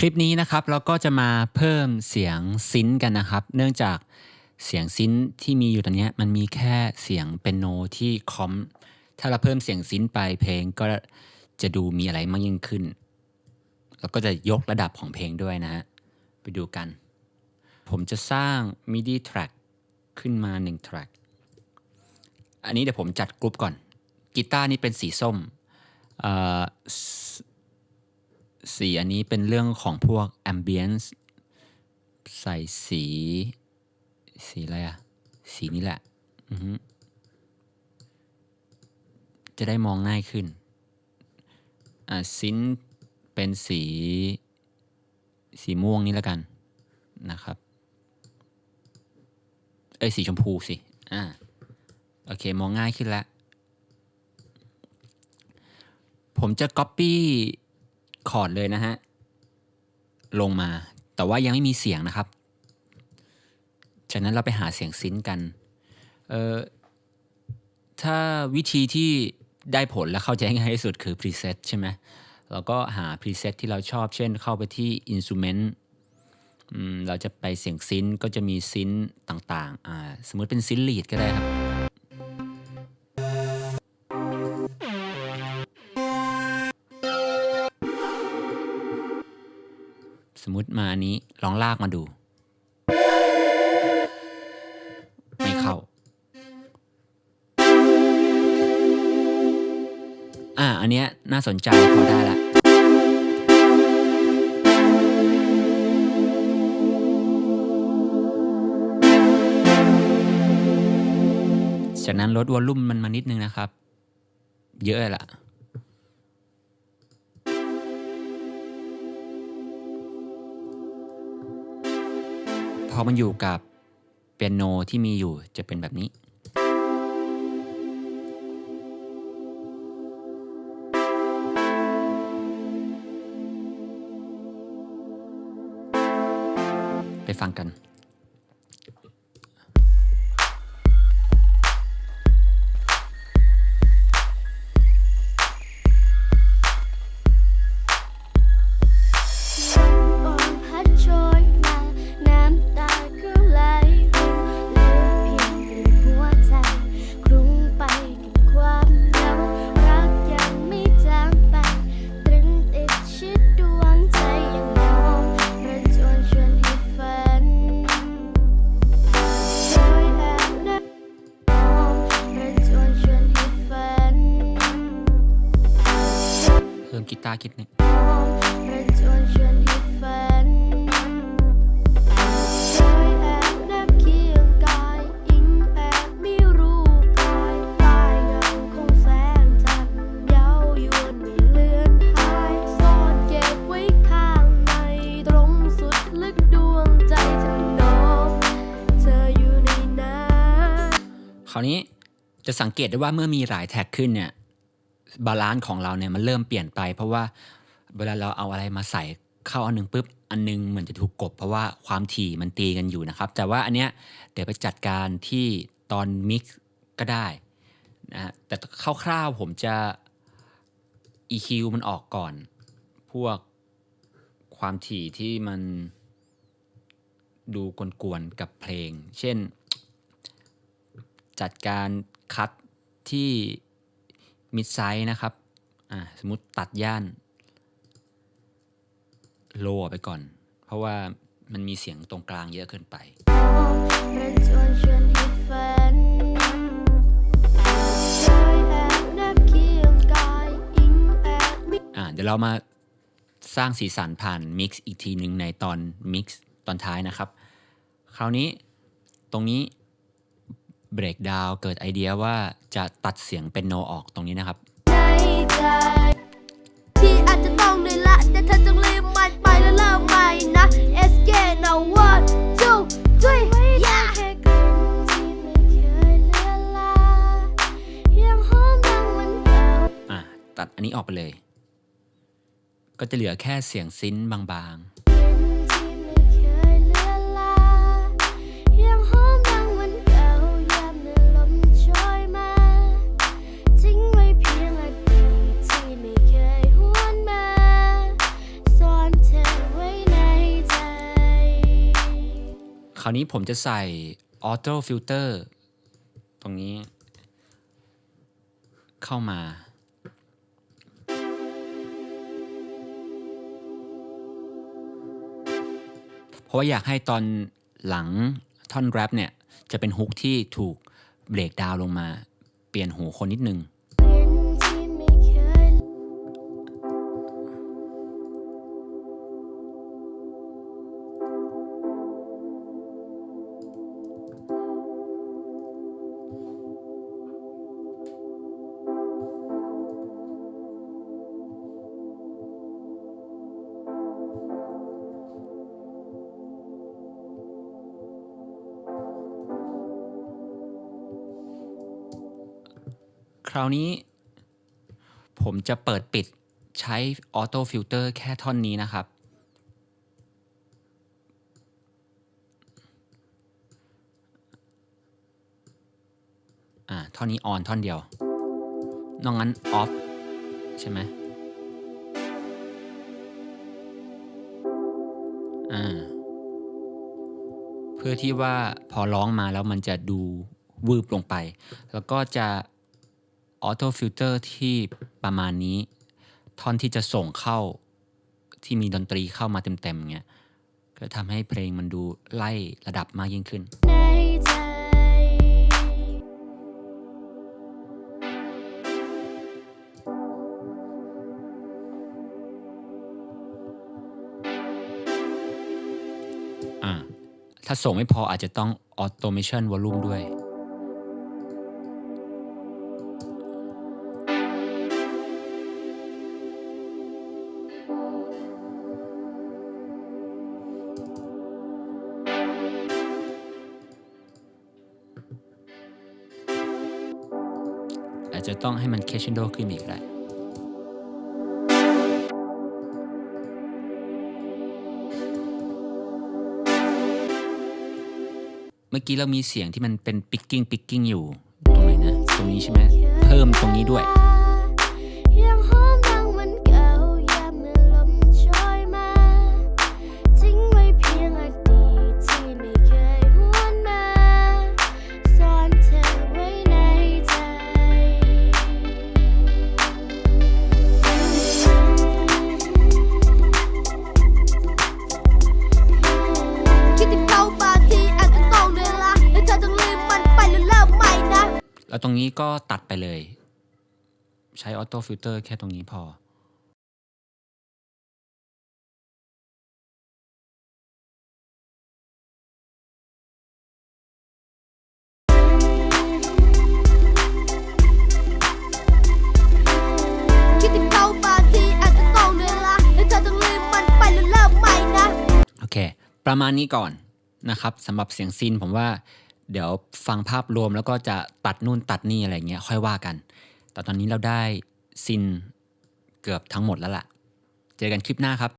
คลิปนี้นะครับเราก็จะมาเพิ่มเสียงซินกันนะครับ เนื่องจากเสียงซินที่มีอยู่ตอนนี้มันมีแค่เสียงเปียโนที่คอมถ้าเราเพิ่มเสียงซินไปเพลงก็จะดูมีอะไรมากยิ่งขึ้น แล้วก็จะยกระดับของเพลงด้วยนะฮะไปดูกัน ผมจะสร้าง MIDI track ขึ้นมา 1 track อันนี้เดี๋ยวผมจัดกรุ๊ปก่อนกีตาร์นี่เป็นสีส้มเอ่อ สีอันนี้เป็นเรื่องของพวก ambience ใส่สี สีอะไรอะสีนี้แหละ จะได้มองง่ายขึ้น อ่าซินเป็นสี สีม่วงนี่แล้วกันนะครับ เอ้ยสีชมพูสิ อ่า โอเค มองง่ายขึ้นแล้ว ผมจะ Copy คอร์ดเลยนะฮะ ลงมา แต่ว่ายังไม่มีเสียงนะครับฉะนั้นเราไปหาเสียงซินกัน เอ่อ ถ้าวิธีที่ได้ผลและเข้าใจง่ายที่สุดคือ preset ใช่ไหมเราก็หา preset ที่เราชอบ เช่นเข้าไปที่ instrument เราจะไปเสียงซินก็จะมีซินต่างๆอ่าสมมุติเป็นซินลีดก็ได้ครับ สมาอันนี้ลองลากมาดู ไม่เข้า อ่า อันเนี้ยน่าสนใจพอได้ละจากนั้นลดวอลลุ่มมันมานิดนึงนะครับ เยอะเลยล่ะ อมันอยู่กับเปียโนที่มีอยู่จะเป็นแบบนี้ ไปฟังกัน เธออยู่ในนั้นคราวนี้จะสังเกตได้ว่าเมื่อมีหลายแท็กขึ้นเนี่ย บาลานซ์ของเราเนี่ยมันเริ่มเปลี่ยนไป เพราะว่าเวลาเราเอาอะไรมาใส่เข้าอันหนึงปุ๊บอันหนึงเหมือนจะถูกกบ เพราะว่าความถี่มันตีกันอยู่นะครับ แต่ว่าอันเนี้ยเดี๋ยวไปจัดการที่ตอนมิกซ์ก็ได้นะฮะแต่คร่าวๆผมจะ EQ มันออกก่อน พวกความถี่ที่มันดูกวนๆกับเพลง เช่น จัดการคัดที่ มิดไซส์นะครับสมมติตัดย่านโลไปก่อน เพราะว่ามันมีเสียงตรงกลางเยอะเกินไป เดี๋ยวเรามาสร้างสีสันผ่านมิกซ์อีกทีหนึ่งในตอนมิกซ์ตอนท้ายนะครับ คราวนี้ตรงนี้ เบรกดาวเกิดไอเดียว่าจะตัดเสียงเป็นโนออกตรงนี้นะครับในใจที่อาจจะต้องเหนื่อยละแต่เธอจงรีบมันไปแล้วเริ่มใหม่นะ SK now one two three yeah แค่กลิ่นที่ไม่เคยเลือนลางยังหอมดังวันเก่าอ่าตัดอันนี้ออกไปเลย ก็จะเหลือแค่เสียงซินบางก ราวนี้ผมจะใส่ auto filter ตรงนี้ เข้ามาเพราะว่าอยากให้ตอนหลังท่อนแรปเนี่ย จะเป็นฮุกที่ถูกเบรกดาวลงมา เปลี่ยนหูคนนิดนึง คราวนี้ ผมจะเปิดปิดใช้ออโต้ฟิลเตอร์แค่ท่อนนี้นะครับ อ่า ท่อนนี้ออนท่อนเดียว นอกนั้นออฟใช่ไหมอ่า เพื่อที่ว่าพอร้องมาแล้วมันจะดูวืบลงไป แล้วก็จะ ออโต้ฟิลเตอร์ที่ประมาณนี้ท่อนที่จะส่งเข้าที่มีดนตรีเข้ามาเต็มๆเงี้ยก็ทำให้เพลงมันดูไล่ระดับมากยิ่งขึ้น ถ้าส่งไม่พออาจจะต้อง automation volume ด้วย จะต้องให้มันเคชเชนโดขึ้นอีกแหละเมื่อกี้เรามีเสียงที่มันเป็นปิกกิ้งปิกกิ้งอยู่ ตรงไหนนะ ตรงนี้ใช่ไหม เพิ่มตรงนี้ด้วย ตรงนี้ก็ตัดไปเลย ใช้ auto filter แค่ตรงนี้พอคิดถึงเขาบางทีอาจจะต้องเวลาและเธอต้องลืมมันไปแล้วเริ่มใหม่นะโอเคประมาณนี้ก่อนนะครับสำหรับเสียงซินผมว่า เดี๋ยวฟังภาพรวมแล้วก็จะตัดนู่นตัดนี่อะไรเงี้ยค่อยว่ากัน แต่ตอนนี้เราได้ซินเกือบทั้งหมดแล้วล่ะ เจอกันคลิปหน้าครับ